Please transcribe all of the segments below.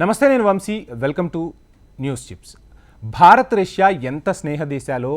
నమస్తే నేను Vamsi. Welcome to news chips. Bharat Russia ఎంత స్నేహ దేశాలో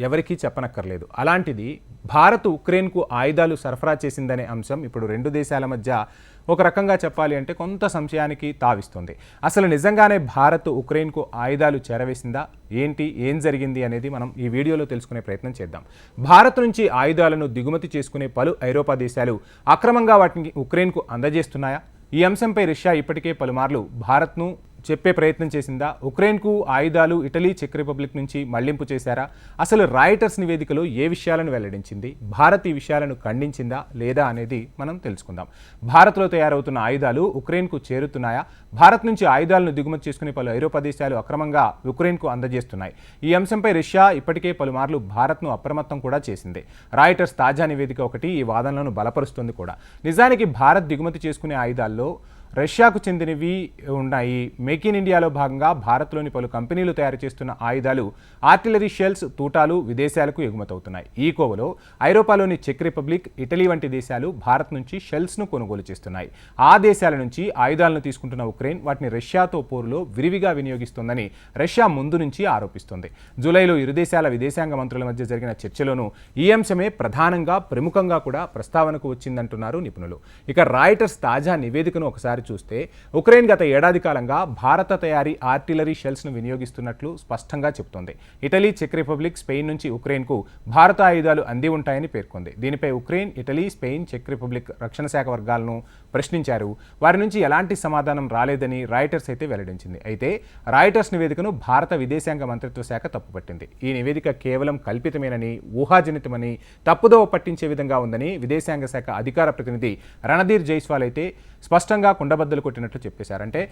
ఎవరికీ చెప్పనక్కర్లేదు. అలాంటిది భారత్ ఉక్రెయిన్కు ఆయుధాలు సరఫరా చేసిందనే అంశం ఇప్పుడు రెండు దేశాల మధ్య ఒక రకంగా చెప్పాలి అంటే కొంత సంశయానికి తావిస్తుంది. అసలు నిజంగానే భారత్ ఉక్రెయిన్కు ఆయుధాలు చేరవేసిందా? ఏంటి? ఏం జరిగింది అనేది మనం ఈ వీడియోలో తెలుసుకునే ప్రయత్నం చేద్దాం. భారత్ నుంచి ఆయుధాలను దిగుమతి చేసుకునే పలు ఐరోపా దేశాలు అక్రమంగా వాటిని ఉక్రెయిన్కు అందజేస్తున్నాయా? ఈ అంశంపై రష్యా ఇప్పటికే పలుమార్లు భారత్ను చెప్పే ప్రయత్నం చేసిందా? ఉక్రెయిన్కు ఆయుధాలు ఇటలీ చెక్ రిపబ్లిక్ నుంచి మళ్ళింపు చేశారా? అసలు రాయిటర్స్ నివేదికలో ఏ విషయాలను వెల్లడించింది? భారత్ ఈ విషయాలను ఖండించిందా లేదా అనేది మనం తెలుసుకుందాం. భారత్లో తయారవుతున్న ఆయుధాలు ఉక్రెయిన్కు చేరుతున్నాయా? భారత్ నుంచి ఆయుధాలను దిగుమతి చేసుకునే పలు ఐరోపా దేశాలు అక్రమంగా ఉక్రెయిన్కు అందజేస్తున్నాయి. ఈ అంశంపై రష్యా ఇప్పటికే పలుమార్లు భారత్ను అప్రమత్తం కూడా చేసింది. రాయిటర్స్ తాజా నివేదిక ఒకటి ఈ వాదనలను బలపరుస్తుంది కూడా. నిజానికి భారత్ దిగుమతి చేసుకునే ఆయుధాల్లో రష్యాకు చెందినవి ఉన్నాయి. మేక్ ఇన్ ఇండియాలో భాగంగా భారత్లోని పలు కంపెనీలు తయారు చేస్తున్న ఆయుధాలు ఆర్టిలరీ షెల్స్ తూటాలు విదేశాలకు ఎగుమతవుతున్నాయి. ఈ కోవలో ఐరోపాలోని చెక్ రిపబ్లిక్ ఇటలీ వంటి దేశాలు భారత్ నుంచి షెల్స్ను కొనుగోలు చేస్తున్నాయి. ఆ దేశాల నుంచి ఆయుధాలను తీసుకుంటున్న ఉక్రెయిన్ వాటిని రష్యాతో పోరులో విరివిగా వినియోగిస్తోందని రష్యా ముందు నుంచి ఆరోపిస్తోంది. జూలైలో ఇరు దేశాల విదేశాంగ మంత్రుల మధ్య జరిగిన చర్చలోనూ ఈ అంశమే ప్రధానంగా ప్రముఖంగా కూడా ప్రస్తావనకు వచ్చిందంటున్నారు నిపుణులు. ఇక రాయిటర్స్ తాజా నివేదికను ఒకసారి చూస్తే ఉక్రెయిన్ గత ఏడాది కాలంగా భారత తయారీ ఆర్టిలరీ షెల్స్ను వినియోగిస్తున్నట్లు స్పష్టంగా చెబుతోంది. ఇటలీ చెక్ రిపబ్లిక్ స్పెయిన్ నుంచి ఉక్రెయిన్కు భారత ఆయుధాలు అంది ఉంటాయని పేర్కొంది. దీనిపై ఉక్రెయిన్ ఇటలీ స్పెయిన్ చెక్ రిపబ్లిక్ రక్షణ శాఖ వర్గాలను ప్రశ్నించారు. వారి నుంచి ఎలాంటి సమాధానం రాలేదని రాయిటర్స్ అయితే వెల్లడించింది. అయితే రాయిటర్స్ నివేదికను భారత విదేశాంగ మంత్రిత్వ శాఖ తప్పుపట్టింది. ఈ నివేదిక కేవలం కల్పితమేనని ఊహాజనితమని తప్పుదోవ పట్టించే విధంగా ఉందని విదేశాంగ శాఖ అధికార ప్రతినిధి రణధీర్ జైస్వాల్ అయితే స్పష్టంగా కుండబద్దలు కొట్టినట్లు చెప్పేశారు. అంటే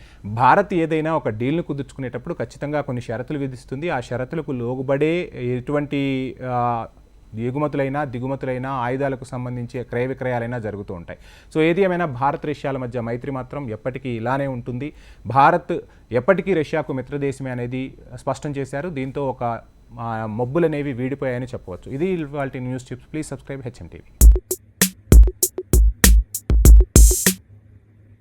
భారత్ ఏదైనా ఒక డీల్ను కుదుర్చుకునేటప్పుడు ఖచ్చితంగా కొన్ని షరతులు విధిస్తుంది. ఆ షరతులకు లోగుబడే ఎటువంటి ఎగుమతులైనా దిగుమతులైనా ఆయుధాలకు సంబంధించి క్రయ విక్రయాలైనా జరుగుతూ ఉంటాయి. సో ఏది ఏమైనా భారత్ రష్యాల మధ్య మైత్రి మాత్రం ఎప్పటికీ ఇలానే ఉంటుంది. భారత్ ఎప్పటికీ రష్యాకు మిత్రదేశమే అనేది స్పష్టం చేశారు. దీంతో ఒక మబ్బులనేవి వీడిపోయాయని చెప్పవచ్చు. ఇది వాళ్ళ news chips please subscribe HM TV.